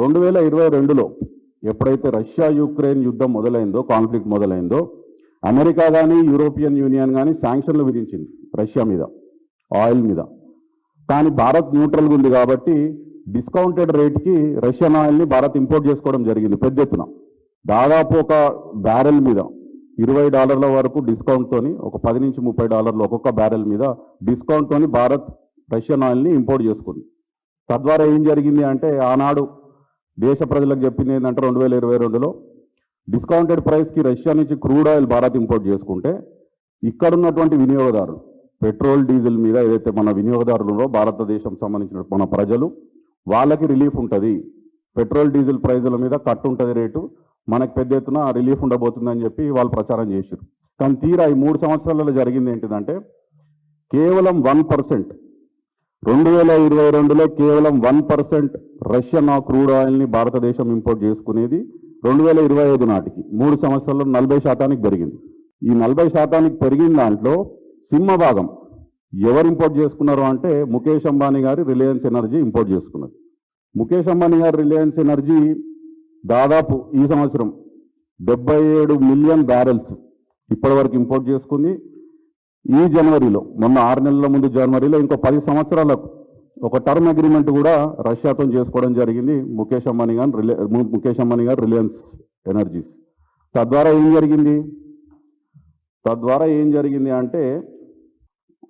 రెండు వేల ఇరవై రెండులో ఎప్పుడైతే రష్యా యుక్రెయిన్ యుద్ధం మొదలైందో కాన్ఫ్లిక్ట్ మొదలైందో అమెరికా కానీ యూరోపియన్ యూనియన్ కానీ శాంక్షన్లు విధించింది రష్యా మీద ఆయిల్ మీద. కానీ భారత్ న్యూట్రల్గా ఉంది కాబట్టి డిస్కౌంటెడ్ రేట్కి రష్యన్ ఆయిల్ని భారత్ ఇంపోర్ట్ చేసుకోవడం జరిగింది పెద్ద ఎత్తున. దాదాపు ఒక బ్యారెల్ మీద ఇరవై డాలర్ల వరకు డిస్కౌంట్తోని ఒక పది నుంచి ముప్పై డాలర్లు ఒక్కొక్క బ్యారెల్ మీద డిస్కౌంట్తోని భారత్ రష్యన్ ఆయిల్ని ఇంపోర్ట్ చేసుకుంది. తద్వారా ఏం జరిగింది అంటే ఆనాడు దేశ ప్రజలకు చెప్పింది ఏంటంటే రెండు వేల ఇరవై రెండులో డిస్కౌంటెడ్ ప్రైస్కి రష్యా నుంచి క్రూడ్ ఆయిల్ భారత్ ఇంపోర్ట్ చేసుకుంటే ఇక్కడ ఉన్నటువంటి వినియోగదారులు పెట్రోల్ డీజిల్ మీద ఏదైతే మన వినియోగదారులు భారతదేశం సంబంధించిన మన ప్రజలు వాళ్ళకి రిలీఫ్ ఉంటుంది. పెట్రోల్ డీజిల్ ప్రైజుల మీద కట్ ఉంటుంది రేటు. మనకు పెద్ద ఎత్తున రిలీఫ్ ఉండబోతుందని చెప్పి వాళ్ళు ప్రచారం చేశారు కానీ తీరా ఈ మూడు సంవత్సరాలలో జరిగింది ఏంటిదంటే కేవలం వన్ పర్సెంట్ రెండు వేల ఇరవై రెండులో కేవలం వన్ పర్సెంట్ రష్యన్ క్రూడ్ ఆయిల్ని భారతదేశం ఇంపోర్ట్ చేసుకునేది రెండు వేల ఇరవై ఐదు నాటికి. మూడు సంవత్సరాల్లో నలభై శాతానికి పెరిగింది. ఈ నలభై శాతానికి పెరిగిన దాంట్లో సింహ భాగం ఎవరు ఇంపోర్ట్ చేసుకున్నారు అంటే ముఖేష్ అంబానీ గారి రిలయన్స్ ఎనర్జీ ఇంపోర్ట్ చేసుకున్నారు ముఖేష్ అంబానీ గారి రిలయన్స్ ఎనర్జీ దాదాపు ఈ సంవత్సరం డెబ్బై ఏడు మిలియన్ బ్యారెల్స్ ఇప్పటివరకు ఇంపోర్ట్ చేసుకుంది ఈ జనవరిలో మొన్న ఆరు నెలల ముందు జనవరిలో ఇంకో పది సంవత్సరాలకు ఒక టర్మ్ అగ్రిమెంట్ కూడా రష్యాతో చేసుకోవడం జరిగింది. ముఖేష్ అంబానీ గారు రిలే ము- ముఖేష్ అంబానీ గారు రిలయన్స్ ఎనర్జీస్. తద్వారా ఏం జరిగింది? తద్వారా ఏం జరిగింది అంటే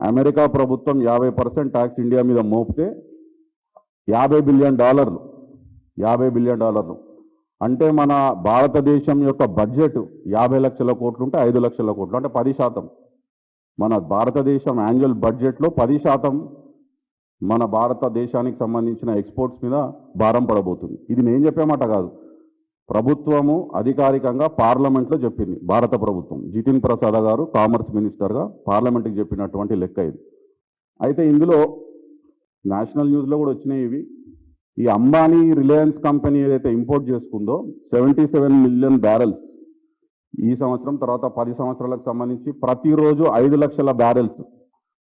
అమెరికా ప్రభుత్వం యాభై పర్సెంట్ ట్యాక్స్ ఇండియా మీద మోపితే యాభై బిలియన్ డాలర్లు యాభై బిలియన్ డాలర్లు. అంటే మన భారతదేశం యొక్క బడ్జెట్ యాభై లక్షల కోట్లు ఉంటే ఐదు లక్షల కోట్లు అంటే పది శాతం. మన భారతదేశం యాన్యువల్ బడ్జెట్లో పది శాతం మన భారతదేశానికి సంబంధించిన ఎక్స్పోర్ట్స్ మీద భారం పడబోతుంది. ఇది నేను చెప్పే మాట కాదు. ప్రభుత్వము అధికారికంగా పార్లమెంట్లో చెప్పింది భారత ప్రభుత్వం. జితిన్ ప్రసాద్ గారు కామర్స్ మినిస్టర్గా పార్లమెంట్కి చెప్పినటువంటి లెక్క ఇది. అయితే ఇందులో నేషనల్ న్యూస్లో కూడా వచ్చినాయి ఇవి. ఈ అంబానీ రిలయన్స్ కంపెనీ ఏదైతే ఇంపోర్ట్ చేసుకుందో సెవెంటీ సెవెన్ మిలియన్ బ్యారెల్స్ ఈ సంవత్సరం తర్వాత పది సంవత్సరాలకు సంబంధించి ప్రతిరోజు ఐదు లక్షల బ్యారెల్స్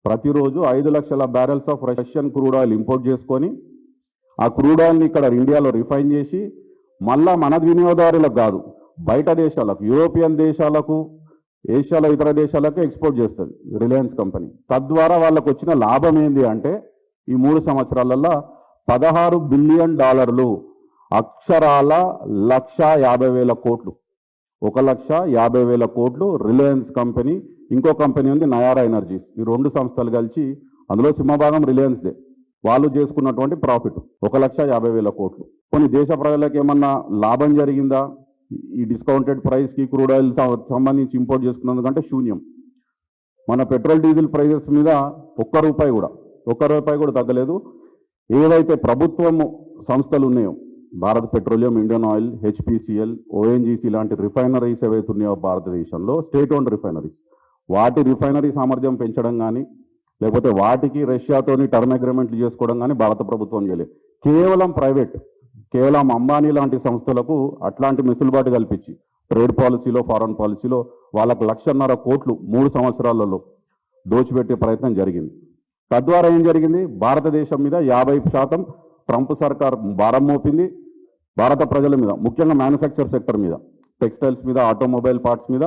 ప్రతిరోజు ఐదు లక్షల barrels of Russian crude oil import చేసుకొని ఆ క్రూడ్ ఆయిల్ని ఇక్కడ ఇండియాలో రిఫైన్ చేసి మళ్ళా మన వినియోగదారులకు కాదు బయట దేశాలకు యూరోపియన్ దేశాలకు ఏషియాలో ఇతర దేశాలకు ఎక్స్పోర్ట్ చేస్తుంది రిలయన్స్ కంపెనీ తద్వారా వాళ్ళకు వచ్చిన లాభం ఏంది అంటే ఈ మూడు సంవత్సరాలలో పదహారు బిలియన్ డాలర్లు అక్షరాల లక్ష యాభై వేల కోట్లు ఒక లక్ష యాభై వేల కోట్లు రిలయన్స్ కంపెనీ ఇంకో కంపెనీ ఉంది నయారా ఎనర్జీస్. ఈ రెండు సంస్థలు కలిసి అందులో సింహభాగం రిలయన్స్దే వాళ్ళు చేసుకున్నటువంటి ప్రాఫిట్ ఒక లక్ష యాభై వేల కోట్లు. కొన్ని దేశ ప్రజలకు ఏమన్నా లాభం జరిగిందా? ఈ డిస్కౌంటెడ్ ప్రైస్కి క్రూడ్ ఆయిల్ సంబంధించి ఇంపోర్ట్ చేసుకున్నందుకంటే శూన్యం. మన పెట్రోల్ డీజిల్ ప్రైజెస్ మీద ఒక్క రూపాయి కూడా ఒక్క రూపాయి కూడా తగ్గలేదు. ఏవైతే ప్రభుత్వము సంస్థలు ఉన్నాయో Bharat Petroleum Indian Oil HPCL ONGC లాంటి రిఫైనరీస్ ఏవైతే ఉన్నాయో భారతదేశంలో స్టేట్ ఓన్ రిఫైనరీస్. వాటి రిఫైనరీ సామర్థ్యం పెంచడం కానీ లేకపోతే వాటికి రష్యాతోని టర్మ్ అగ్రిమెంట్లు చేసుకోవడం కానీ భారత ప్రభుత్వం చేయలేదు. కేవలం ప్రైవేట్ కేవలం అంబానీ లాంటి సంస్థలకు అట్లాంటి మిసులుబాటు కల్పించి ట్రేడ్ పాలసీలో ఫారెన్ పాలసీలో వాళ్ళకు లక్షన్నర కోట్లు మూడు సంవత్సరాలలో దోచిపెట్టే ప్రయత్నం జరిగింది. తద్వారా ఏం జరిగింది? భారతదేశం మీద యాభై శాతం ట్రంప్ సర్కార్ భారం మోపింది. భారత ప్రజల మీద ముఖ్యంగా మ్యానుఫ్యాక్చర్ సెక్టర్ మీద టెక్స్టైల్స్ మీద ఆటోమొబైల్ పార్ట్స్ మీద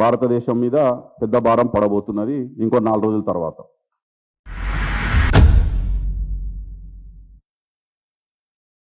భారతదేశం మీద పెద్ద భారం పడబోతున్నది ఇంకో నాలుగు రోజుల తర్వాత.